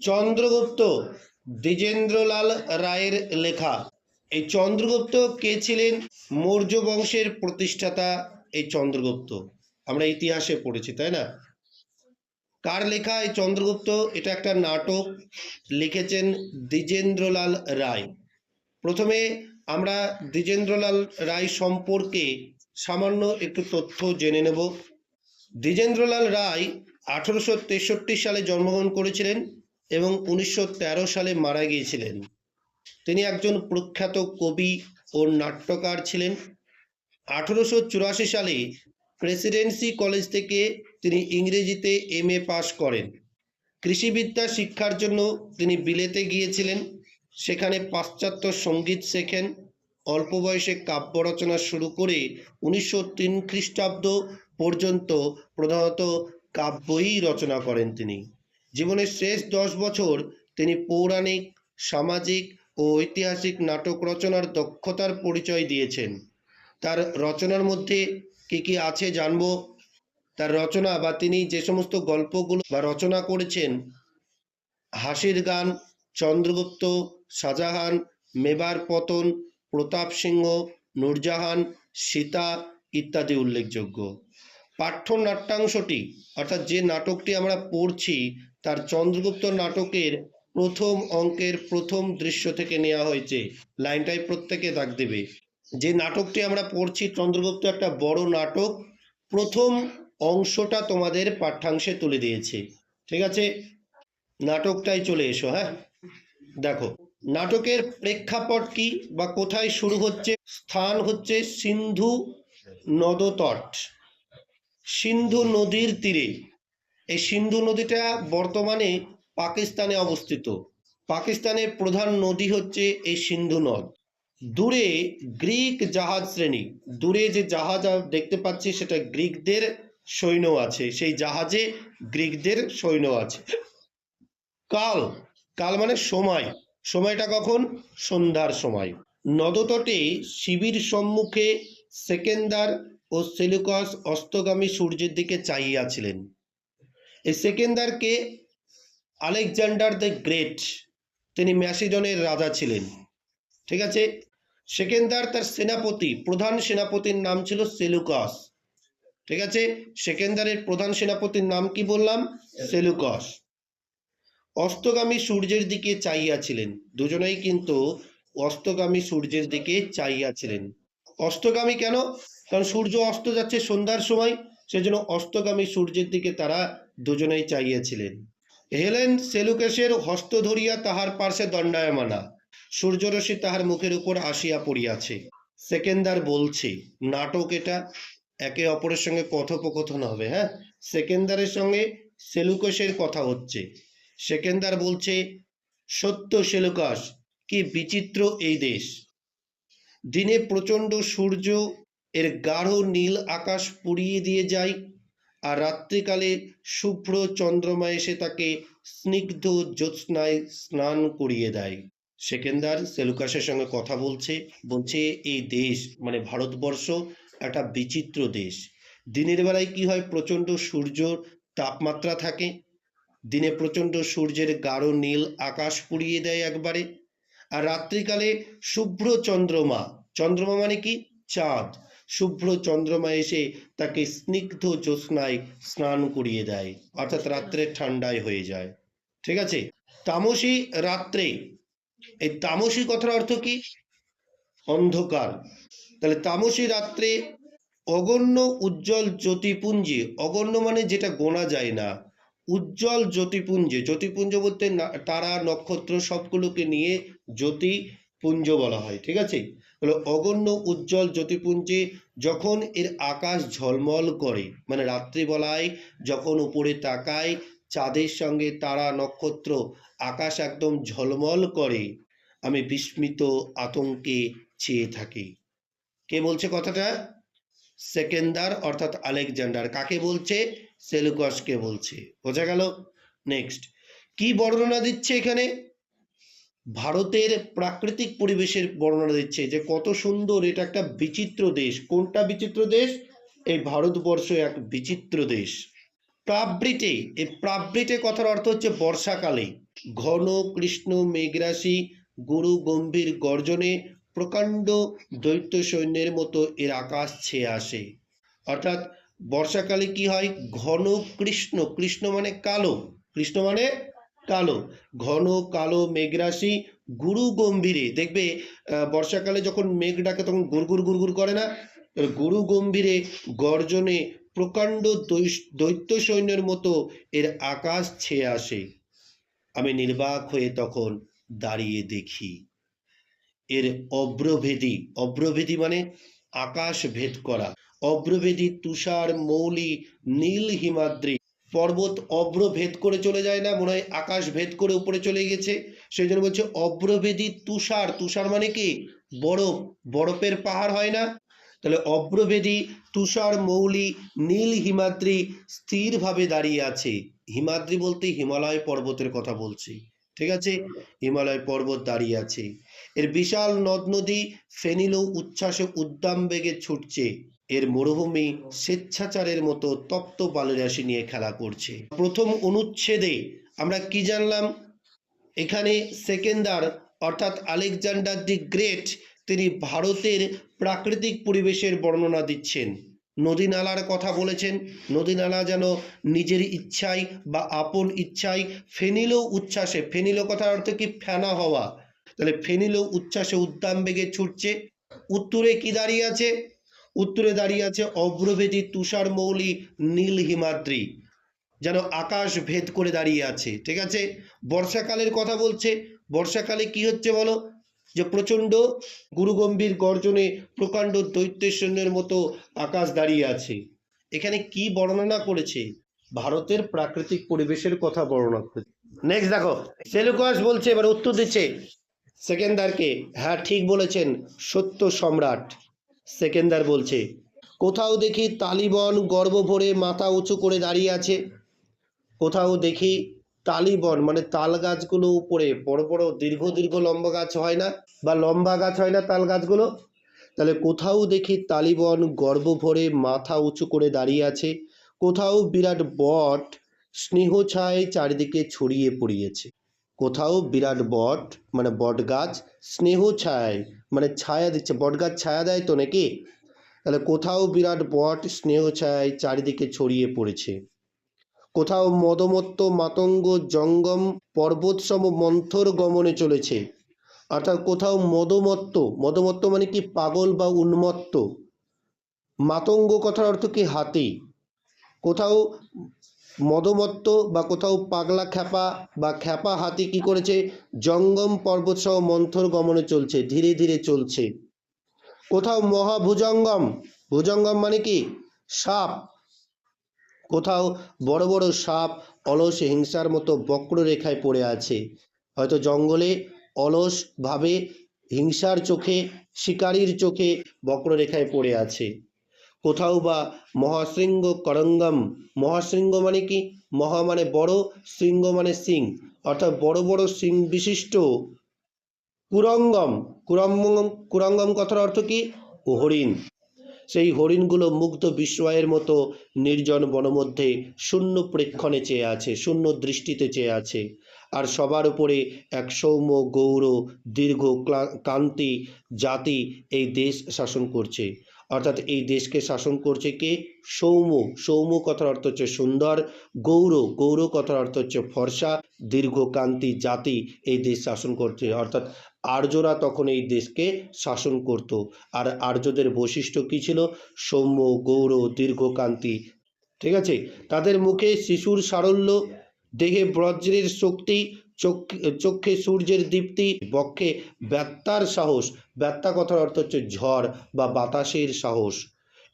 চন্দ্রগুপ্ত, দ্বিজেন্দ্রলাল রায়ের লেখা। এই চন্দ্রগুপ্ত কে ছিলেন? মৌর্য বংশের প্রতিষ্ঠাতা এই চন্দ্রগুপ্ত। আমরা ইতিহাসে পড়েছি, তাই না? কার লেখা এই চন্দ্রগুপ্ত? এটা একটা নাটক। লিখেছেন দ্বিজেন্দ্রলাল রায়। প্রথমে আমরা দ্বিজেন্দ্রলাল রায় সম্পর্কে সামান্য একটু তথ্য জেনে নেব। দ্বিজেন্দ্রলাল রায় আঠেরোশো তেষট্টি সালে জন্মগ্রহণ করেছিলেন। এবং উনিশশো তেরো সালে মারা গিয়েছিলেন। তিনি একজন প্রখ্যাত কবি ও নাট্যকার ছিলেন। আঠেরোশো চুরাশি সালে প্রেসিডেন্সি কলেজ থেকে তিনি ইংরেজিতে এম পাশ করেন। কৃষিবিদ্যা শিক্ষার জন্য তিনি বিলেতে গিয়েছিলেন। সেখানে পাশ্চাত্য সংগীত শেখেন। অল্প বয়সে কাব্য রচনা শুরু করে উনিশশো তিন খ্রিস্টাব্দ পর্যন্ত প্রধানত কাব্যই রচনা করেন তিনি। জীবনের শেষ দশ বছর তিনি পৌরাণিক, সামাজিক ও ঐতিহাসিক নাটক রচনার দক্ষতার পরিচয় দিয়েছেন। তার রচনার মধ্যে কি কি আছে জানব? তার রচনা বা তিনি যে সমস্ত গল্পগুলো বা রচনা করেছেন, হাসির গান, চন্দ্রগুপ্ত, শাহজাহান, মেবার পতন, প্রতাপ সিংহ, নূরজাহান, সীতা ইত্যাদি উল্লেখযোগ্য। পাঠ্য নাট্যাংশটি অর্থাৎ যে নাটকটি আমরা পড়ছি তার চন্দ্রগুপ্ত নাটকের প্রথম অঙ্কের প্রথম দৃশ্য থেকে নেওয়া হয়েছে। লাইনটাই প্রত্যেকে দাগ দেবে। যে নাটকটি আমরা পড়ছি, চন্দ্রগুপ্ত একটা বড় নাটক, প্রথম অংশটা তোমাদের পাঠ্যাংশে তুলে দিয়েছে। ঠিক আছে? নাটকটাই চলে এসো হ্যাঁ? দেখো, নাটকের প্রেক্ষাপট কি বা কোথায় শুরু হচ্ছে? স্থান হচ্ছে সিন্ধু নদতট। সিন্ধু নদীর তীরে। এই সিন্ধু নদীটা বর্তমানে পাকিস্তানে অবস্থিত। পাকিস্তানের প্রধান নদী হচ্ছে এই সিন্ধু নদ। দূরে গ্রিক জাহাজ শ্রেণি। দূরে যে জাহাজ দেখতে পাচ্ছি সেটা গ্রিকদের সৈন্য আছে। সেই জাহাজে গ্রিকদের সৈন্য আছে। কাল কাল মানে সময়। সময়টা কখন? সন্ধ্যার সময়। নদতটে শিবির সম্মুখে সেকেন্দার ও সেলুকাস অস্তগামী সূর্যের দিকে চাহিয়াছিলেন। এই সেকেন্দারকে আলেকজান্ডার দ্য গ্রেট, তিনি ম্যাসিডনের রাজা ছিলেন। ঠিক আছে? সেকেন্দার তার সেনাপতি, প্রধান সেনাপতির নাম ছিল সেলুকাস। ঠিক আছে? সেকেন্দারের প্রধান সেনাপতির নাম কি বললাম? সেলুকাস। অস্তগামী সূর্যের দিকে চাইয়াছিলেন দুজনেই কিন্তু অস্তগামী সূর্যের দিকে চাইয়াছিলেন অস্তগামী কেন? কারণ সূর্য অস্ত যাচ্ছে সন্ধ্যার সময়, সেজন্য অস্তগামী সূর্যের দিকে তারা দুজনেই চাইয়াছিলেন। হেলেন সেলুকেশের হস্ত ধরিয়া তাহার পার্শ্বে দণ্ডায়মানা। সূর্যরশ্মি তাহার মুখের উপর আসিয়া পড়িয়াছে। সেকেন্দার বলছে, নাটক এটা, একে অপরের সঙ্গে কথোপকথন হবে হ্যাঁ? সেকেন্দারের সঙ্গে সেলুকাসের কথা হচ্ছে। সেকেন্দার বলছে, সত্য সেলুকাস কি বিচিত্র এই দেশ। দিনে প্রচণ্ড সূর্য, এর গাঢ় নীল আকাশ পুড়িয়ে দিয়ে যায় আর রাত্রিকালে শুভ্র চন্দ্রমা এসে তাকে স্নিগ্ধ জ্যোৎস্নায় স্নান করিয়ে দেয়। সেকেন্দার সেলুকাসের সঙ্গে কথা বলছে বলছে, এই দেশ মানে ভারতবর্ষ, একটা বিচিত্র দেশ। দিনের বেলায় কি হয়, প্রচণ্ড সূর্য তাপমাত্রা থাকে। দিনে প্রচণ্ড সূর্যের গাঢ় নীল আকাশ পুড়িয়ে দেয় একবারে। আর রাত্রিকালে শুভ্র চন্দ্রমা। চন্দ্রমা মানে কি? চাঁদ। শুভ্র চন্দ্রমা এসে তাকে স্নিগ্ধ জ্যোৎস্নায় স্নান করিয়ে দেয় অর্থাৎ রাত্রে ঠান্ডায় হয়ে যায়। ঠিক আছে? তামসী রাত্রে এই তামসী কথার অর্থ কি? অন্ধকার। তাহলে তামসী রাত্রে অগণ্য উজ্জ্বল জ্যোতিপুঞ্জে অগণ্য মানে যেটা গোনা যায় না উজ্জ্বল জ্যোতিপুঞ্জে জ্যোতিপুঞ্জ বলতে তারা নক্ষত্র সবগুলোকে নিয়ে জ্যোতিপুঞ্জ বলা হয়, ঠিক আছে? হলো অগণ্য উজ্জ্বল জ্যোতিপুঞ্জে যখন এর আকাশ ঝলমল করে মানে রাত্রিবেলায় যখন উপরে তাকায়, চাঁদের সঙ্গে তারা নক্ষত্র আকাশ একদম ঝলমল করে, আমি বিস্মিত আতঙ্কে চেয়ে থাকি। কে বলছে কথাটা? সেকেন্দার অর্থাৎ আলেকজান্ডার। কাকে বলছে? সেলুকাসকে বলছে। বোঝা গেল? নেক্সট। কি বর্ণনা দিচ্ছে এখানে? ভারতের প্রাকৃতিক পরিবেশের বর্ণনা দিচ্ছে যে কত সুন্দর এটা একটা বিচিত্র দেশ। কোনটা বিচিত্র দেশ? এই ভারতবর্ষ এক বিচিত্র দেশ। প্রাবৃটে এই প্রাবৃটে কথার অর্থ হচ্ছে বর্ষাকালে। ঘন, কৃষ্ণ, মেঘরাশি, গুরু গম্ভীর গর্জনে প্রকাণ্ড দৈত্য সৈন্যের মতো এর আকাশ ছেয়ে আসে। অর্থাৎ বর্ষাকালে কি হয়? ঘন, কৃষ্ণ। কৃষ্ণ মানে কালো। কৃষ্ণ মানে কালো, ঘন, কালো মেঘরাশি গুরু গম্ভীরে। দেখবে বর্ষাকালে যখন মেঘ ডাকে তখন গুড়গুড় গুড়গুড় করে না? গুরু গম্ভীরে গর্জনে প্রকাণ্ড দৈত্য সৈন্যের মতো এর আকাশ ছেয়ে আসে। আমি নির্বাক হয়ে তখন দাঁড়িয়ে দেখি। এর অব্রভেদী অব্রভেদী মানে আকাশ ভেদ করা। অব্রভেদী তুষার, মৌলি, নীল হিমাদ্রি পর্বত অব্র ভেদ করে চলে যায় না, মনে হয় আকাশ ভেদ করে উপরে চলে গেছে। সেই জন্য বলছে অব্রভেদী তুষার। তুষার মানে কি? বরফ। বরফের পাহাড় হয় না। তাহলে অব্রভেদী তুষার মৌলি নীল হিমাদ্রি স্থিরভাবে দাঁড়িয়ে আছে। হিমাদ্রি বলতে হিমালয় পর্বতের কথা বলছি। ঠিক আছে? হিমালয় পর্বত দাঁড়িয়ে আছে। এর বিশাল নদ নদী ফেনিল উচ্ছ্বাসে উদ্দাম বেগে ছুটছে। এর মরুভূমি স্বেচ্ছাচারের মতো তপ্ত বালুরাশি নিয়ে খেলা করছে। প্রথম অনুচ্ছেদে আমরা কি জানলাম? এখানে সেকেন্ডার অর্থাৎ আলেকজান্ডার দি গ্রেট, তিনি ভারতের প্রাকৃতিক পরিবেশের বর্ণনা দিচ্ছেন। নদী নালার কথা বলেছেন। নদী নালা যেন নিজের ইচ্ছায় বা আপন ইচ্ছায় ফেনিল উচ্ছ্বাসে, ফেনিল কথার অর্থ কি ফেনা হওয়া? তাহলে ফেনিল উচ্ছ্বাসে উদ্দাম বেগে ছুটছে। উত্তরে কি দাঁড়িয়ে আছে? উত্তরে দাঁড়িয়ে আছে অগ্রভেদী তুষার মৌলি নীল হিমাদ্রি। যেন আকাশ ভেদ করে দাঁড়িয়ে আছে, ঠিক আছে? বর্ষাকালের কথা বলছে। বর্ষাকালে কি হচ্ছে বলো? যে প্রচণ্ড গুরুগম্ভীর গর্জনে প্রকাণ্ড দৈত্যের মতো আকাশ দাঁড়িয়ে আছে। এখানে কি বর্ণনা করেছে? ভারতের প্রাকৃতিক পরিবেশের কথা বর্ণনা করেছে। নেক্সট দেখো, সেলুকাস বলছে, এবার উত্তর দিচ্ছে। সেকেন্দারকে হ্যাঁ ঠিক বলেছেন, সত্য সম্রাট। সেকেন্দার বলছে, কোথাও দেখি তালিবন গর্ব ভরে মাথা উঁচু করে দাঁড়িয়ে আছে। কোথাও দেখি তালিবন মানে তাল গাছগুলো উপরে, বড় বড়, দীর্ঘ দীর্ঘ লম্বা গাছ হয় না বা লম্বা গাছ হয় না তাল গাছগুলো? তাহলে কোথাও দেখি তালিবন গর্ব ভরে মাথা উঁচু করে দাঁড়িয়ে আছে। কোথাও বিরাট বট স্নেহ ছায় চারিদিকে ছড়িয়ে পড়িয়েছে। কোথাও বিরাট বট মানে বট গাছ, স্নেহ ছায় মানে ছায়া দিচ্ছে, বট গাছ ছায়া দেয় তো নাকি? তাহলে কোথাও বিরাট বট, স্নেহ ছায় চারিদিকে ছড়িয়ে পড়েছে। কোথাও মদমত্ত মাতঙ্গ জঙ্গম, পর্বতসম মন্থর গমনে চলেছে। অর্থাৎ কোথাও মদমত্ত মদমত্ত মানে কি পাগল বা উন্মত্ত? মাতঙ্গ কথার অর্থ কি হাতি? কোথাও মদমত্ত বা কোথাও পাগলা খ্যাপা বা খ্যাপা হাতি কি করেছে? জঙ্গম পর্বত সহ মন্থর গমনে চলছে, ধীরে ধীরে চলছে। কোথাও মহাভুজঙ্গম, ভুজঙ্গম মানে কি? সাপ। কোথাও বড় বড় সাপ অলস হিংসার মতো বক্ররেখায় পড়ে আছে। হয়তো জঙ্গলে অলসভাবে হিংসার চোখে, শিকারীর চোখে বক্ররেখায় পড়ে আছে। কোথাও বা মহাশৃঙ্গ করঙ্গম। মহাশৃঙ্গ মানে কি? মহা মানে বড়, শৃঙ্গ মানে সিং। অর্থাৎ বড় বড় সিং বিশিষ্ট কুরঙ্গম। কুরঙ্গম কুরঙ্গম কথার অর্থ কি? হরিণ। সেই হরিণগুলো মুগ্ধ বিস্ময়ের মতো নির্জন বনমধ্যে শূন্য প্রেক্ষণে চেয়ে আছে, শূন্য দৃষ্টিতে চেয়ে আছে। আর সবার উপরে এক সৌম্য, গৌর, দীর্ঘ ক্লা- কান্তি জাতি এই দেশ শাসন করছে। অর্থাৎ এই দেশকে শাসন করছে কে? সৌম্য। সৌম্য কথার অর্থ হচ্ছে সুন্দর। গৌর। গৌর কথার অর্থ হচ্ছে ফর্সা। দীর্ঘ কান্তি জাতি এই দেশ শাসন করছে। অর্থাৎ আর্যরা তখন এই দেশকে শাসন করত। আর আর্যদের বৈশিষ্ট্য কী ছিল? সৌম্য, গৌর, দীর্ঘকান্তি। ঠিক আছে? তাদের মুখে শিশুর সারল্য, দেহে বজ্রের শক্তি চোখ চোখে সূর্যের দীপ্তি, বক্ষে ব্যত্তার সাহস। ব্যত্তা কথার অর্থ হচ্ছে ঝড় বা বাতাসের সাহস।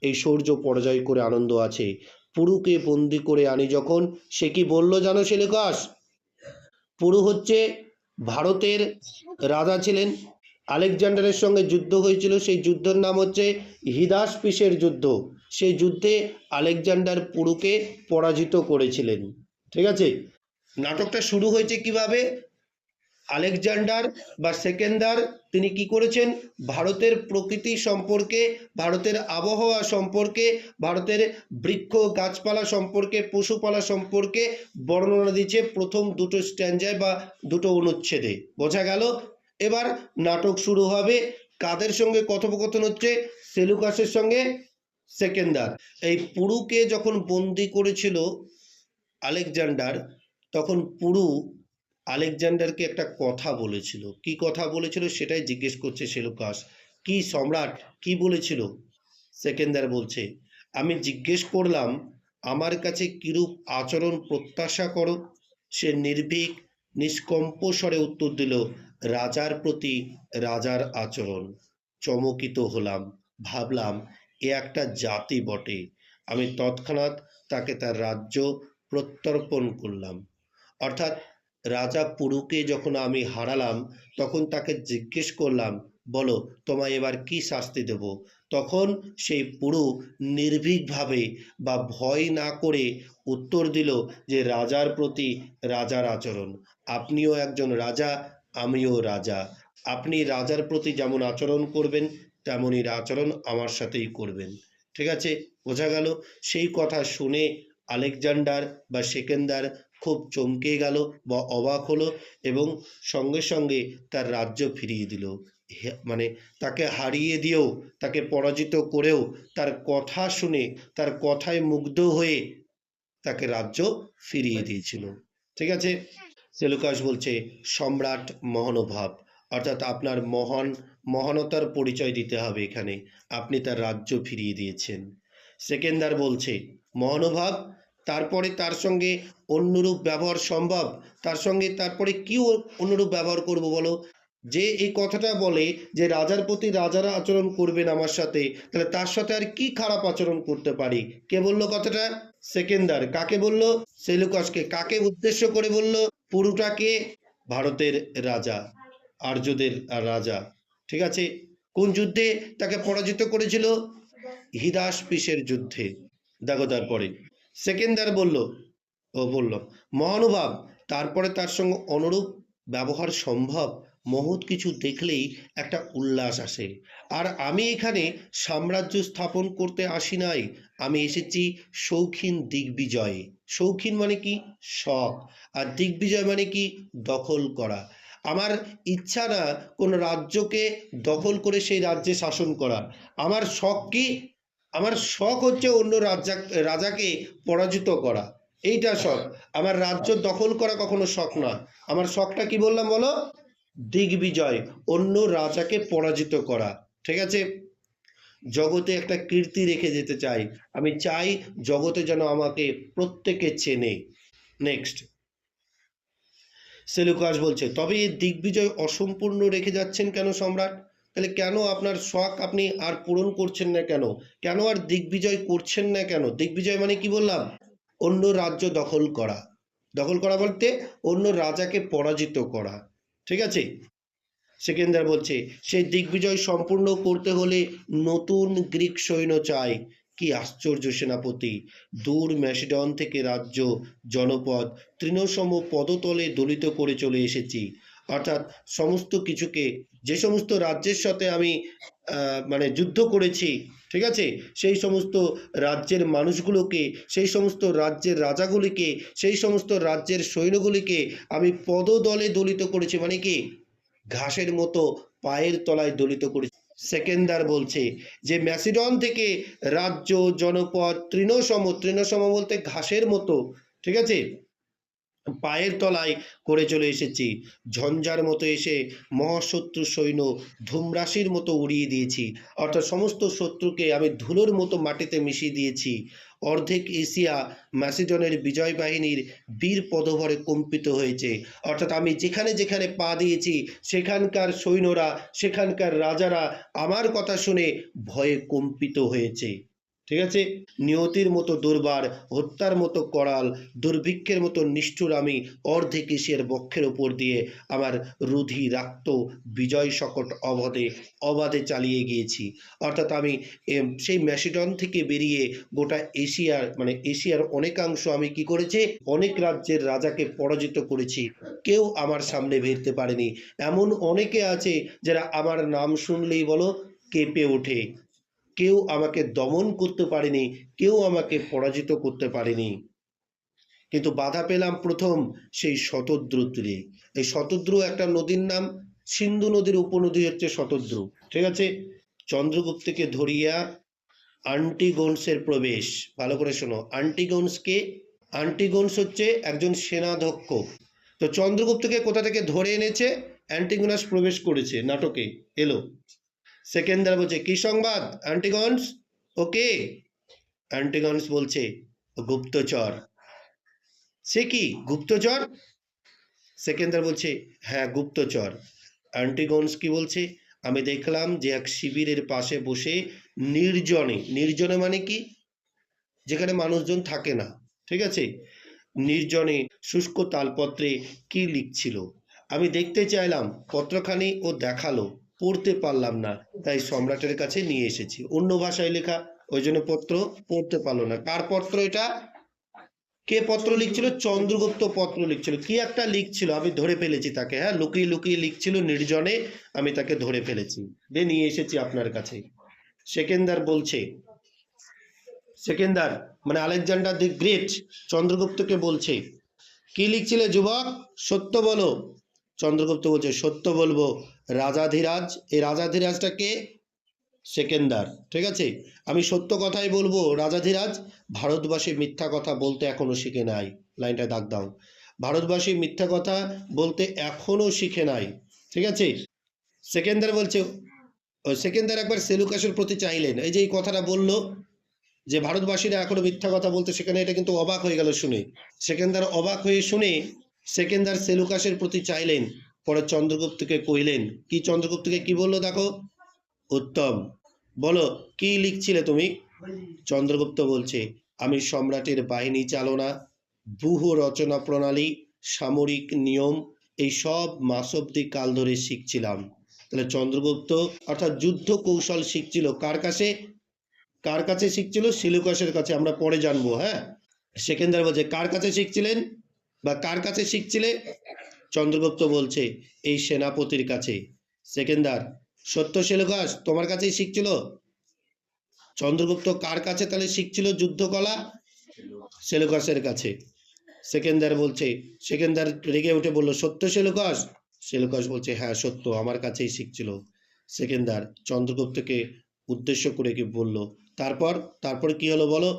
এই সূর্য পরাজয় করে আনন্দ আছে। পুরুকে বন্দি করে আনি যখন, সে কি বলল জানো সেলেকাস? পুরু হচ্ছে ভারতের রাজা ছিলেন। আলেকজান্ডারের সঙ্গে যুদ্ধ হয়েছিল। সেই যুদ্ধের নাম হচ্ছে হিদাসপিসের যুদ্ধ। সেই যুদ্ধে আলেকজান্ডার পুরুকে পরাজিত করেছিলেন। ঠিক আছে? নাটকটা শুরু হয়েছে কীভাবে? আলেকজান্ডার বা সেকেন্ডার তিনি কি করেছেন? ভারতের প্রকৃতি সম্পর্কে, ভারতের আবহাওয়া সম্পর্কে, ভারতের বৃক্ষ গাছপালা সম্পর্কে, পশুপালা সম্পর্কে বর্ণনা দিচ্ছে প্রথম দুটো স্ট্যান্ডায় বা দুটো অনুচ্ছেদে। বোঝা গেল? এবার নাটক শুরু হবে কাদের সঙ্গে কথোপকথন হচ্ছে? সেলুকাসের সঙ্গে সেকেন্ডার এই পুরুকে যখন বন্দি করেছিল আলেকজান্ডার তখন পুরু আলেকজান্ডারকে একটা কথা বলেছিল। কি কথা বলেছিল সেটাই জিজ্ঞেস করছে সেলুকাস কি সম্রাট, কি বলেছিল? সেকেন্দার বলছে, আমি জিজ্ঞেস করলাম, আমার কাছে কিরূপ আচরণ প্রত্যাশা করো? সে নির্ভীক, নিষ্কম্প স্বরে উত্তর দিল, রাজার প্রতি রাজার আচরণ। চমকিত হলাম, ভাবলাম, এ একটা জাতি বটে। আমি তৎক্ষণাৎ তাকে তার রাজ্য প্রত্যর্পণ করলাম। অর্থাৎ রাজা পুরুকে যখন আমি হারালাম, তখন তাকে জিজ্ঞেস করলাম, বলো, তোমায় এবার কি শাস্তি দেব? তখন সেই পুরু নির্ভীকভাবে বা ভয় না করে উত্তর দিল যে রাজার প্রতি রাজার আচরণ। আপনিও একজন রাজা, আমিও রাজা। আপনি রাজার প্রতি যেমন আচরণ করবেন, তেমনই আচরণ আমার সাথেই করবেন। ঠিক আছে? বোঝা গেল? সেই কথা শুনে আলেকজান্ডার বা সেকেন্দার খুব চমকে গেল বা অবাক হলো এবং সঙ্গে সঙ্গে তার রাজ্য ফিরিয়ে দিল। মানে তাকে হারিয়ে দিয়েও, তাকে পরাজিত করেও তার কথা শুনে, তার কথায় মুগ্ধ হয়ে তাকে রাজ্য ফিরিয়ে দিয়েছিল। ঠিক আছে? সেলুকাস বলছে, সম্রাট মহানুভাব, অর্থাৎ আপনার মহান, মহানতার পরিচয় দিতে হবে এখানে। আপনি তার রাজ্য ফিরিয়ে দিয়েছেন। সেকেন্দার বলছে, মহানুভাব তারপরে তার সঙ্গে অন্যরূপ ব্যবহার সম্ভব? তার সঙ্গে তারপরে কি অন্যরূপ ব্যবহার করব বলো? যে এই কথাটা বলে যে রাজার প্রতি রাজারা আচরণ করবেন আমার সাথে, তাহলে তার সাথে আর কি খারাপ আচরণ করতে পারি? কে বলল কথাটা? সেকেন্দার। কাকে বলল? সেলুকাসকে। কাকে উদ্দেশ্য করে বলল? পুরুটাকে? ভারতের রাজা, আর্যদের রাজা। ঠিক আছে? কোন যুদ্ধে তাকে পরাজিত করেছিল? হিদাস পিসের যুদ্ধে। দেখো তারপরে। সেকেন্দার বলল, ও বলল, মহানুভাব, তারপরে তার সঙ্গে অনুরূপ ব্যবহার সম্ভব? মহৎ কিছু দেখলেই একটা উল্লাস আসে। আর আমি এখানে সাম্রাজ্য স্থাপন করতে আসি নাই। আমি এসেছি শৌখিন দিগ্বিজয়ে। শৌখিন মানে কি? শখ। আর দিগ্বিজয় মানে কি? দখল করা। আমার ইচ্ছা না কোনো রাজ্যকে দখল করে সেই রাজ্যে শাসন করা আমার শখ কি? আমার শখ হচ্ছে অন্য রাজা রাজাকে পরাজিত করা। এইটা শখ। আমার রাজ্য দখল করা কখনো শখ না। আমার শখটা কি বললাম বলো? দিগ্বিজয়, অন্য রাজাকে পরাজিত করা। ঠিক আছে? জগতে একটা কীর্তি রেখে যেতে চাই। আমি চাই জগতে যেন আমাকে প্রত্যেকে চেনে। নেক্সট সেলুকাস বলছে, তবে এই দিগ্বিজয় অসম্পূর্ণ রেখে যাচ্ছেন কেন সম্রাট? তাহলে কেন আপনার শখ আপনি আর পূরণ করছেন না কেন? কেন আর দিগ্বিজয় করছেন না কেন? দিগ্বিজয় মানে কি বললাম? অন্য রাজ্য দখল করা। দখল করা বলতে অন্য রাজাকে পরাজিত করা। ঠিক আছে? সেকেন্দার বলছে, সেই দিগ্বিজয় সম্পূর্ণ করতে হলে নতুন গ্রিক সৈন্য চাই। কি আশ্চর্য সেনাপতি। দূর ম্যাসিডন থেকে রাজ্য জনপদ তৃণসম পদতলে দলিত করে চলে এসেছি। অর্থাৎ সমস্ত কিছুকে, যে সমস্ত রাজ্যের সাথে আমি মানে যুদ্ধ করেছি, ঠিক আছে? সেই সমস্ত রাজ্যের মানুষগুলোকে, সেই সমস্ত রাজ্যের রাজাগুলিকে, সেই সমস্ত রাজ্যের সৈন্যগুলিকে আমি পদদলে দলিত করেছি। মানে কি? ঘাসের মতো পায়ের তলায় দলিত করেছি। সেকেন্দার বলছে যে, ম্যাসিডন থেকে রাজ্য, জনপদ, তৃণসম তৃণসম বলতে ঘাসের মতো, ঠিক আছে? পায়ের তলায় করে চলে এসেছি। ঝঞ্ঝার মতো এসে মহাশত্রু সৈন্য ধূমরাশির মতো উড়িয়ে দিয়েছি। অর্থাৎ সমস্ত শত্রুকে আমি ধুলোর মতো মাটিতে মিশিয়ে দিয়েছি। অর্ধেক এশিয়া ম্যাসিডনের বিজয় বাহিনীর বীর পদভরে কম্পিত হয়েছে। অর্থাৎ আমি যেখানে যেখানে পা দিয়েছি, সেখানকার সৈন্যরা, সেখানকার রাজারা আমার কথা শুনে ভয়ে কম্পিত হয়েছে। ঠিক আছে? নিয়তির মতো দুর্বার, হত্যার মতো করাল, দুর্ভিক্ষের মতো নিষ্ঠুর আমি অর্ধেক এশিয়ার বক্ষের ওপর দিয়ে আমার রুধি রাক্ত বিজয় শকট অবাধে অবাধে চালিয়ে গিয়েছি। অর্থাৎ আমি সেই ম্যাসিডন থেকে বেরিয়ে গোটা এশিয়ার মানে এশিয়ার অনেকাংশ আমি কি করেছি? অনেক রাজ্যের রাজাকে পরাজিত করেছি। কেউ আমার সামনে ভিড়তে পারেনি। এমন অনেকে আছে যারা আমার নাম শুনলেই বলো, কেঁপে ওঠে। কেউ আমাকে দমন করতে পারেনি, কেউ আমাকে পরাজিত করতে পারেনি। কিন্তু বাধা পেলাম প্রথম সেই শতদ্রু তীরে এই শতদ্রু একটা নদীর নাম, সিন্ধু নদীর উপনদী হচ্ছে শতদ্রু। ঠিক আছে? চন্দ্রগুপ্তকে ধরিয়া আন্টিগোন্সের প্রবেশ। ভালো করে শোনো, আন্টিগোন্সকে, আন্টিগোন্স হচ্ছে একজন সেনাধ্যক্ষ। তো চন্দ্রগুপ্তকে কোথা থেকে ধরে এনেছে? অ্যান্টিগোনাস প্রবেশ করেছে, নাটকে। এলো। সেকেন্ডার বলছে, কি সংবাদ? অ্যান্টিগন্স? ওকে। অ্যান্টিগন্স বলছে, গুপ্তচর। সে কি? গুপ্তচর? সেকেন্ডার বলছে হ্যাঁ গুপ্তচর। অ্যান্টিগন্স কি বলছে? আমি দেখলাম যে এক শিবিরের পাশে বসে নির্জনে নির্জনে মানে কি? যেখানে মানুষজন থাকে না, ঠিক আছে? নির্জনে শুষ্ক তালপত্রে কি লিখছিল? আমি দেখতে চাইলাম, পত্রখানি ও দেখাল। পড়তে পারলাম না, তাই সম্রাটের কাছে নিয়ে এসেছি। অন্য ভাষায় লেখা, ওই জন্য পত্র পড়তে পারল না। কার পত্র এটা? কে পত্র লিখছিল? চন্দ্রগুপ্ত পত্র লিখছিল। কি একটা লিখছিল? আমি ধরে ফেলেছি তাকে হ্যাঁ? লুকিয়ে লুকিয়ে লিখছিল নির্জনে, আমি তাকে ধরে ফেলেছি। দিয়ে নিয়ে এসেছি আপনার কাছে। সেকেন্দার বলছে, সেকেন্দার মানে আলেকজান্ডার দি গ্রেট চন্দ্রগুপ্তকে বলছে, কি লিখছিলে যুবক? সত্য বলো। চন্দ্রগুপ্ত বলছে, সত্য বলব। রাজাধিরাজ, এই রাজাধিরাজটা কে? সেকেন্দার, ঠিক আছে? আমি সত্য কথাই বলব, রাজাধিরাজ ভারতবাসী মিথ্যা কথা বলতে এখনও শিখে নাই। লাইনটা দাগ দাও। ভারতবাসী মিথ্যা কথা বলতে এখনও শিখে নাই, ঠিক আছে? সেকেন্দার বলছে সেকেন্দার একবার সেলুকাসের প্রতি চাইলেন। এই যে এই কথাটা বলল, যে ভারতবাসীরা এখনও মিথ্যা কথা বলতে সেখানে এটা কিন্তু অবাক হয়ে গেল শুনে। সেকেন্দার অবাক হয়ে শুনে সেকেন্দার সেলুকাসের প্রতি চাইলেন। পরে চন্দ্রগুপ্তকে কইলেন, কি চন্দ্রগুপ্তকে কি বলল দেখো? উত্তম। বলো, কি লিখছিলে তুমি? চন্দ্রগুপ্ত বলছে, আমি সম্রাটের বাহিনী চালনা ব্যূহ রচনা প্রণালী, সামরিক নিয়ম, এই সব মাসব্দি কাল ধরে শিখছিলাম। তাহলে চন্দ্রগুপ্ত অর্থাৎ যুদ্ধ কৌশল শিখছিল কার কাছে? কার কাছে শিখছিল? সিলুকাসের কাছে, আমরা পরে জানব হ্যাঁ? সেকেন্দার বলছে, কার কাছে শিখছিলেন? বা কার কাছে শিখছিলে? চন্দ্রগুপ্ত বলছে, এই সেনাপতির কাছে। সেকেন্দার, সত্য সেলুকাস, তোমার কাছেই শিখছিল? চন্দ্রগুপ্ত কার কাছে তাহলে শিখছিল যুদ্ধকলা? সেলুকাসের কাছে। সেকেন্দার বলছে, সেকেন্দার রেগে উঠে বলল, সত্য সেলুকাস? সেলুকাস বলছে হ্যাঁ সত্য, আমার কাছেই শিখছিল। সেকেন্দার, চন্দ্রগুপ্তকে উদ্দেশ্য করে কি বলল? তারপর তারপর কি হলো বলো?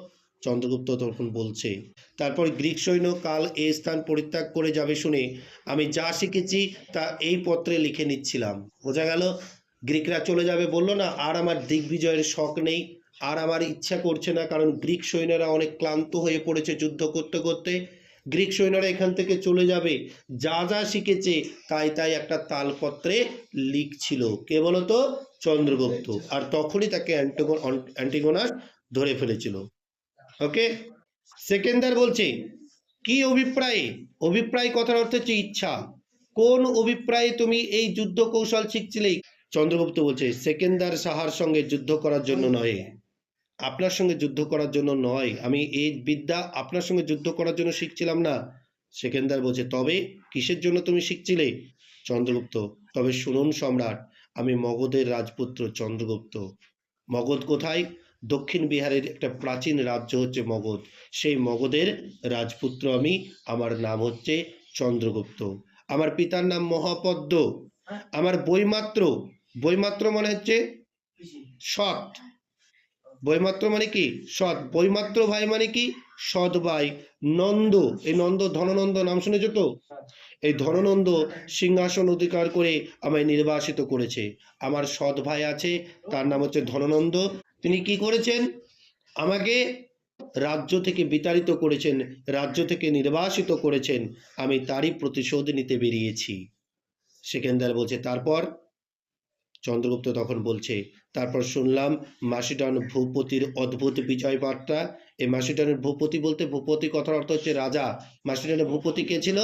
চন্দ্রগুপ্ত তখন বলছে, তারপর গ্রিক সৈন্য কাল এই স্থান পরিত্যাগ করে যাবে শুনে আমি যা শিখেছি তা এই পত্রে লিখে নিচ্ছিলাম। বোঝা গেল, গ্রিকরা চলে যাবে বলল, না, আর আমার দিগ্বিজয়ের শখ নেই, আর আমার ইচ্ছা করছে না, কারণ গ্রিক সৈন্যরা অনেক ক্লান্ত হয়ে পড়েছে যুদ্ধ করতে করতে। গ্রিক সৈন্যরা এখান থেকে চলে যাবে, যা যা শিখেছে তাই তাই একটা তালপত্রে লিখছিল। কে বলতো? চন্দ্রগুপ্ত। আর তখনই তাকে অ্যান্টিগো অ্যান্টিগোনাস ধরে ফেলেছিল। ওকে সেকেন্দার বলছে, কি অভিপ্রায়ে? অভিপ্রায় কথার অর্থ হচ্ছে ইচ্ছা। কোন অভিপ্রায়ে তুমি এই যুদ্ধ কৌশল শিখছিলে? চন্দ্রগুপ্ত বলছে, সেকেন্দার সাহার সঙ্গে যুদ্ধ করার জন্য নয়। আপনার সঙ্গে যুদ্ধ করার জন্য নয়। আমি এই বিদ্যা আপনার সঙ্গে যুদ্ধ করার জন্য শিখছিলাম না। সেকেন্দার বলছে, তবে কিসের জন্য তুমি শিখছিলে? চন্দ্রগুপ্ত, তবে শুনুন সম্রাট, আমি মগধের রাজপুত্র চন্দ্রগুপ্ত। মগধ কোথায়? দক্ষিণ বিহারের একটা প্রাচীন রাজ্য হচ্ছে মগধ। সেই মগধের রাজপুত্র আমি, আমার নাম হচ্ছে চন্দ্রগুপ্ত। আমার পিতার নাম মহাপদ্ম। আমার বইমাত্র বইমাত্র মানে হচ্ছে সৎ। বইমাত্র মানে কি? সৎ। বইমাত্র ভাই মানে কি? সৎ ভাই। নন্দ। এই নন্দ, ধননন্দ নাম শুনেছো তো? এই ধননন্দ সিংহাসন অধিকার করে আমায় নির্বাসিত করেছে। আমার সৎ ভাই আছে, তার নাম হচ্ছে ধননন্দ। তিনি কি করেছেন? আমাকে রাজ্য থেকে বিতাড়িত করেছেন, রাজ্য থেকে নির্বাসিত করেছেন। আমি তারই প্রতিশোধ নিতে বেরিয়েছি। সেকেন্দার বলছে, তারপর? চন্দ্রগুপ্ত তখন বলছে, তারপর শুনলাম মাসিডন ভূপতির অদ্ভুত বিজয় বার্তা এই মাসিডনের ভূপতি বলতে ভূপতি কথার অর্থ হচ্ছে রাজা। মাসিডনের ভূপতি কে ছিল?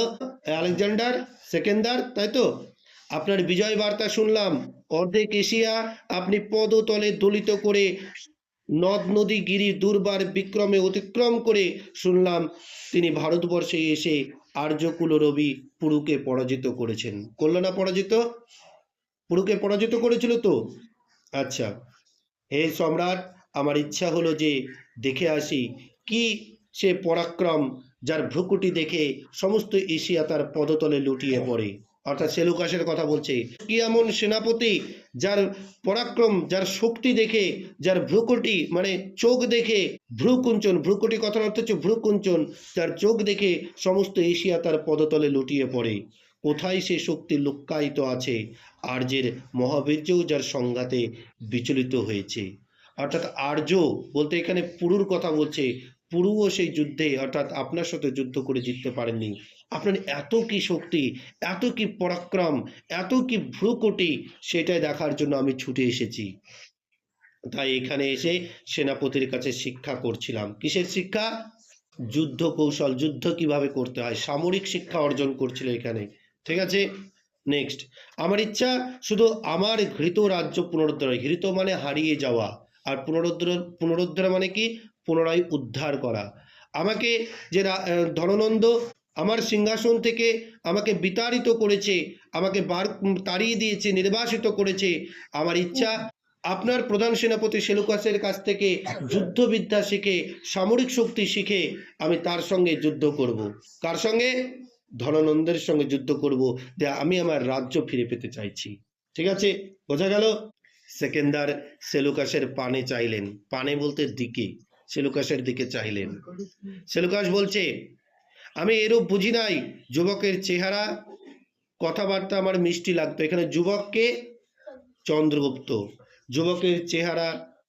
আলেকজান্ডার? সেকেন্ডার তাই তো? আপনার বিজয় বার্তা শুনলাম। অর্ধেক এশিয়া আপনি পদতলে দলিত করে নদ নদী গিরি দুর্বার বিক্রমে অতিক্রম করে শুনলাম তিনি ভারতবর্ষে এসে আর্যকুল রবি পুরুকে পরাজিত করেছেন। করল না পরাজিত? পুরুকে পরাজিত করেছিল তো? আচ্ছা। হে সম্রাট, আমার ইচ্ছা হলো যে দেখে আসি কি সে পরাক্রম যার ভ্রুকুটি দেখে সমস্ত এশিয়া তার পদতলে লুটিয়ে পড়ে। অর্থাৎ সেলুকাসের কথা বলছে। কি এমন সেনাপতি যার পরাক্রম, যার শক্তি দেখে, যার ভ্রুকুটি মানে চোখ দেখে ভ্রুকুঞ্চন, ভ্রুকুটি কথার অর্থ হচ্ছে ভ্রুকুঞ্চন, যার চোখ দেখে সমস্ত এশিয়া তার পদতলে লুটিয়ে পড়ে। কোথায় সে শক্তি লুক্কায়িত আছে? আর্যের মহাবীর্যও যার সংঘাতে বিচলিত হয়েছে। অর্থাৎ আর্য বলতে এখানে পুরুর কথা বলছে পুরুও সেই যুদ্ধে, অর্থাৎ আপনার সাথে যুদ্ধ করে জিততে পারেননি। আপনার এত কি শক্তি, এত কি পরাক্রম, এত কি ভ্রুকুটি, সেটাই দেখার জন্য আমি ছুটে এসেছি। তাই এখানে এসে সেনাপতির কাছে শিক্ষা করছিলাম। কিসের শিক্ষা? যুদ্ধ কৌশল, যুদ্ধ কীভাবে করতে হয়? সামরিক শিক্ষা অর্জন করছিল এখানে। ঠিক আছে? নেক্সট আমার ইচ্ছা শুধু আমার ঘৃত রাজ্য পুনরুদ্ধার ঘৃত মানে হারিয়ে যাওয়া। আর পুনরুদ্ধার পুনরুদ্ধার মানে কি? পুনরায় উদ্ধার করা। আমাকে যে ধননন্দ আমার সিংহাসন থেকে আমাকে বিতাড়িত করেছে, আমাকে বার তাড়িয়ে দিয়েছে, নির্বাসিত করেছে, আমার ইচ্ছা আপনার প্রধান সেনাপতি সেলুকাসের কাছ থেকে যুদ্ধবিদ্যা শিখে, সামরিক শক্তি শিখে আমি তার সঙ্গে যুদ্ধ করব। কার সঙ্গে? ধননন্দের সঙ্গে যুদ্ধ করব, যে আমি আমার রাজ্য ফিরে পেতে চাইছি। ঠিক আছে? বোঝা গেল? সেকেন্দার সেলুকাসের পানে চাইলেন। পানে বলতে দিকে। সেলুকাসের দিকে চাইলেন সেলুকাস বলছে, আমি এরূপ বুঝি নাই, যুবকের চেহারা, কথাবার্তা আমার মিষ্টি লাগতো। এখানে যুবককে চন্দ্রগুপ্ত। যুবকের চেহারা,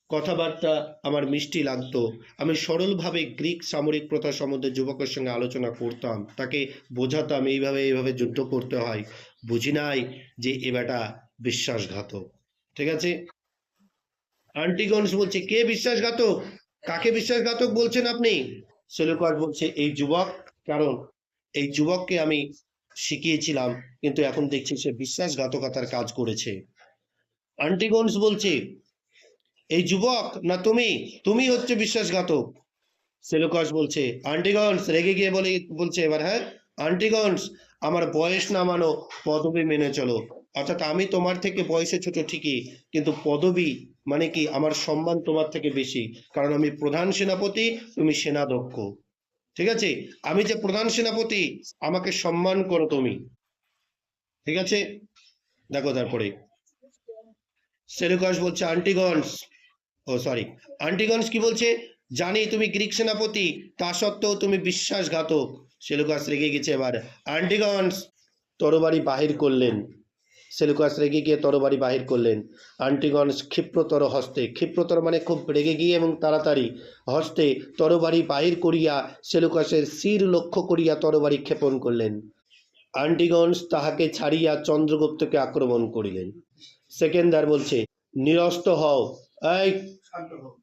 কথাবার্তা আমার মিষ্টি লাগতো। আমি সরলভাবে গ্রিক সামরিক প্রথা সম্বন্ধে যুবকের সঙ্গে আলোচনা করতাম। তাকে বোঝাতাম, এইভাবে এইভাবে যুদ্ধ করতে হয়। বুঝি নাই যে এ বেটা বিশ্বাসঘাতক। ঠিক আছে? আন্টিগন্স বলছে, কে বিশ্বাসঘাতক? কাকে বিশ্বাসঘাতক বলছেন আপনি? সেলুকাস বলছে, এই যুবক, কারণ এই যুবককে আমি শিখিয়েছিলাম, কিন্তু এখন দেখছি সে বিশ্বাসঘাতকতার কাজ করেছে। আন্টিগন্স বলছে, এই যুবক না তুমি? তুমি হচ্ছে বিশ্বাসঘাতক। সেলুকাস বলছে আন্টিগন্স রেগে গিয়ে বলে, বলছে এবার হ্যাঁ আন্টিগন্স আমার বয়স না মানো, পদবি মেনে চলো। অর্থাৎ আমি তোমার থেকে বয়সে ছোট ঠিকই, কিন্তু পদবি মানে কি আমার সম্মান তোমার থেকে বেশি। কারণ আমি প্রধান সেনাপতি, তুমি সেনাধ্যক্ষ ঠিক আছে? আমি যে প্রধান সেনাপতি, আমাকে সম্মান করো তুমি। ঠিক আছে? দেখো তারপরে। সেলুকাস বলছে, আন্টিগন্স ও সরি আন্টিগন্স কি বলছে? জানি তুমি গ্রিক সেনাপতি, তা সত্ত্বেও তুমি বিশ্বাসঘাতক। সেলুকাস রেগে গেছে এবার। আন্টিগন্স, তরবারি বাহির করলেন। সেলুকাস রেগে গিয়ে তরবারি বাহির করলেন। আন্টিগন্স ক্ষিপ্রতর হস্তে, ক্ষিপ্রতর মানে খুব রেগে গিয়ে এবং তাড়াতাড়ি হস্তে তরবারি বাহির করিয়া সেলুকাসের শির লক্ষ্য করিয়া তরবারি ক্ষেপণ করলেন। আন্টিগন্স তাহাকে ছাড়িয়া চন্দ্রগুপ্তকে আক্রমণ করিলেন। সেকেন্দার বলছে, নিরস্ত হও, এই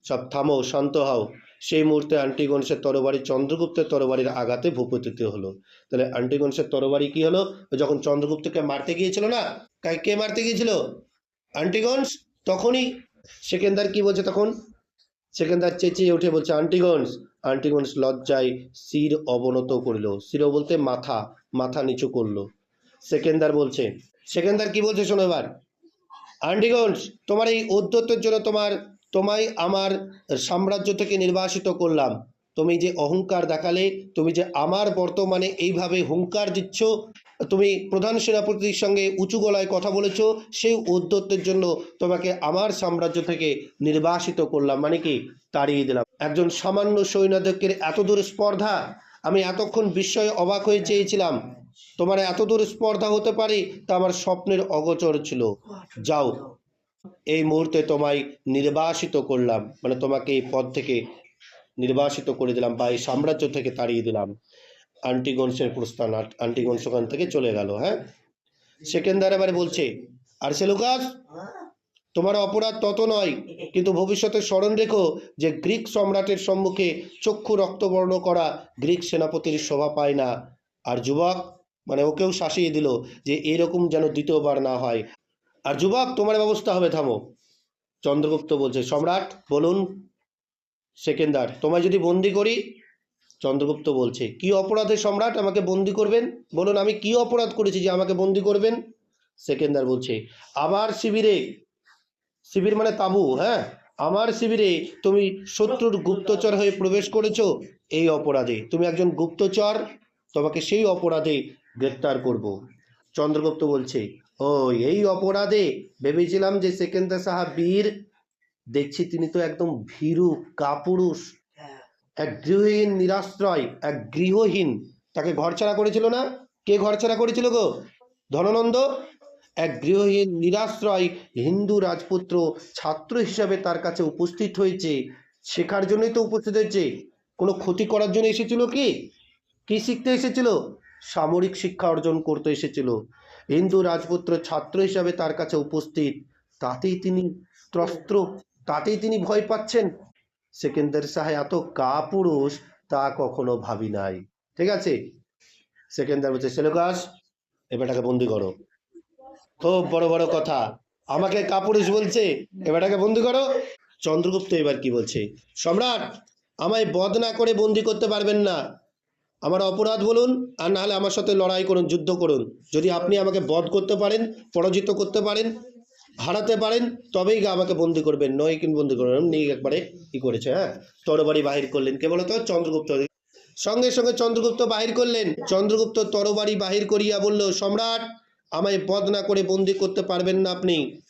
সব থামো, শান্ত হও। সেই মুহূর্তে আন্টিগন্সের তরবারি, চন্দ্রগুপ্তের তরবারির আঘাতে ভূপতিত হলো। তাহলে আন্টিগন্সের তরবারি কি হলো? যখন চন্দ্রগুপ্তকে মারতে গিয়েছিল না কা- মারতে গিয়েছিল? আন্টিগন্স তখনই। সেকেন্দার কি বলছে তখন? সেকেন্দার চেঁচিয়ে উঠে বলছে আন্টিগন্স আন্টিগন্স লজ্জায় শির অবনত করিল। শির বলতে মাথা মাথা নিচু করল। সেকেন্দার বলছে, সেকেন্দার কি বলছে শোনো এবার? আন্টিগন্স তোমার এই উদ্যতের জন্য তোমার, তোমায় আমার সাম্রাজ্য থেকে নির্বাসিত করলাম। তুমি যে অহংকার দেখালে, তুমি যে আমার বর্তমানে এইভাবে হুঙ্কার দিচ্ছ, তুমি প্রধান সেনাপতির সঙ্গে উঁচু গলায় কথা বলেছ, সেই উদ্যতের জন্য তোমাকে আমার সাম্রাজ্য থেকে নির্বাসিত করলাম। মানে কি? তাড়িয়ে দিলাম। একজন সামান্য সৈন্যধ্যক্ষের এত দূর স্পর্ধা, আমি এতক্ষণ বিস্ময়ে অবাক হয়ে চেয়েছিলাম। তোমার এত দূর স্পর্ধা হতে পারে, তা আমার স্বপ্নের অগোচর ছিল। যাও। এই মুহূর্তে তোমায় নির্বাসিত করলাম। মানে তোমাকে এই পদ থেকে নির্বাসিত করে দিলাম বা এই সাম্রাজ্য থেকে তাড়িয়ে দিলাম। আন্টিগন্সের প্রস্থান আর আন্টিগন্স ওখান থেকে চলে গেল হ্যাঁ? সেকেন্দার এবারে বলছে আর সেলুকাস তোমার অপরাধ তত নয়, কিন্তু ভবিষ্যতে স্মরণ রেখো যে গ্রিক সম্রাটের সম্মুখে চক্ষু রক্তবর্ণ করা গ্রিক সেনাপতির শোভা পায় না। আর যুবক মানে ওকেও শাসিয়ে দিল যে এরকম যেন দ্বিতীয়বার না হয়। আর যুবক, তোমার ব্যবস্থা হবে, থামো। চন্দ্রগুপ্ত বলছে, সম্রাট, বলুন সেকেন্দার, তোমায় যদি বন্দি করি, চন্দ্রগুপ্ত বলছে, কি অপরাধে সম্রাট আমাকে বন্দি করবেন? বলুন, আমি কি অপরাধ করেছি যে আমাকে বন্দি করবেন? সেকেন্দার বলছে আবার শিবিরে, শিবির মানে তাবু হ্যাঁ? আমার শিবিরে তুমি শত্রুর গুপ্তচর হয়ে প্রবেশ করেছ এই অপরাধে। তুমি একজন গুপ্তচর, তোমাকে সেই অপরাধে গ্রেপ্তার করব। চন্দ্রগুপ্ত বলছে ও এই অপরাধে ভেবেছিলাম যে সেকেন্দার সাহা বীর দেখছি তিনি তো একদম ভীরু কাপুরুষ। এক গৃহহীন নিরাশ্রয় এক গৃহহীন। তাকে ঘর ছাড়া করেছিল না? কে ঘর ছাড়া করেছিল গো? ধননন্দ? এক গৃহহীন নিরাশ্রয় হিন্দু রাজপুত্র ছাত্র হিসাবে তার কাছে উপস্থিত হয়েছে। শেখার জন্যই তো উপস্থিত হয়েছে। কোনো ক্ষতি করার জন্য এসেছিল কি? কি শিখতে এসেছিল? সামরিক শিক্ষা অর্জন করতে এসেছিল। হিন্দু রাজপুত্র ছাত্র হিসাবে তার কাছে উপস্থিত। তাতেই তিনি ত্রস্ত্র তাতেই তিনি ভয় পাচ্ছেন। সেকেন্দার সাহা এত কাপুরুষ, তা কখনো ভাবি নাই। ঠিক আছে? সেকেন্দার বলছে সেলোকাস এবারটাকে বন্দি করো। খুব বড় বড় কথা। আমাকে কাপুরুষ বলছে এবারটাকে বন্দি করো। চন্দ্রগুপ্ত এবার কি বলছে? সম্রাট, আমায় বধ না করে বন্দি করতে পারবেন না। আমার অপরাধ বলুন, আর নাহলে আমার সাথে লড়াই করুন, যুদ্ধ করুন। যদি আপনি আমাকে বধ করতে পারেন, পরাজিত করতে পারেন হারাতে পারেন, তবেই আমাকে বন্দি করবেন। নয় কিন্তু বন্দি করবেন নিয়ে একবারে কি করেছে হ্যাঁ? তরবারি বাহির করলেন কে বলতো চন্দ্রগুপ্ত। সঙ্গে সঙ্গে চন্দ্রগুপ্ত বাহির করলেন। চন্দ্রগুপ্ত তরবারি বাহির করিয়া বলল, সম্রাট, আমায় বধ না করে বন্দি করতে পারবেন না আপনি।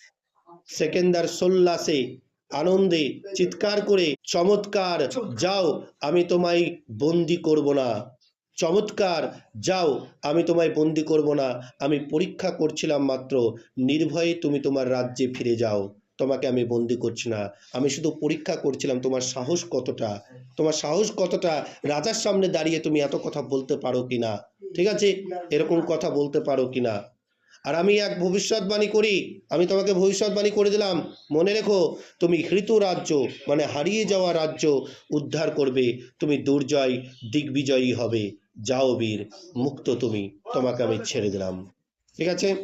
সেকেন্দার সোল্লাসে আনন্দে চিৎকার করে, চমৎকার, যাও, আমি তোমায় বন্দি করব না। চমৎকার, যাও, আমি তোমায় বন্দি করব না। আমি পরীক্ষা করছিলাম মাত্র, নির্ভয়ে তুমি তোমার রাজ্যে ফিরে যাও। তোমাকে আমি বন্দি করছি না। আমি শুধু পরীক্ষা করছিলাম, তোমার সাহস কতটা? তোমার সাহস কতটা? রাজার সামনে দাঁড়িয়ে তুমি এত কথা বলতে পারো কিনা ঠিক আছে? এরকম কথা বলতে পারো কিনা আর আমি এক ভবিষ্যৎবাণী করি, আমি তোমাকে ভবিষ্যৎবাণী করে দিলাম। মনে রেখো, তুমি হৃত রাজ্য মানে হারিয়ে যাওয়া রাজ্য উদ্ধার করবে। তুমি দুর্জয়, দিগ্বিজয়ী হবে। যাও বীর মুক্ত তুমি তোমাকে আমি ছেড়ে দিলাম। ঠিক আছে?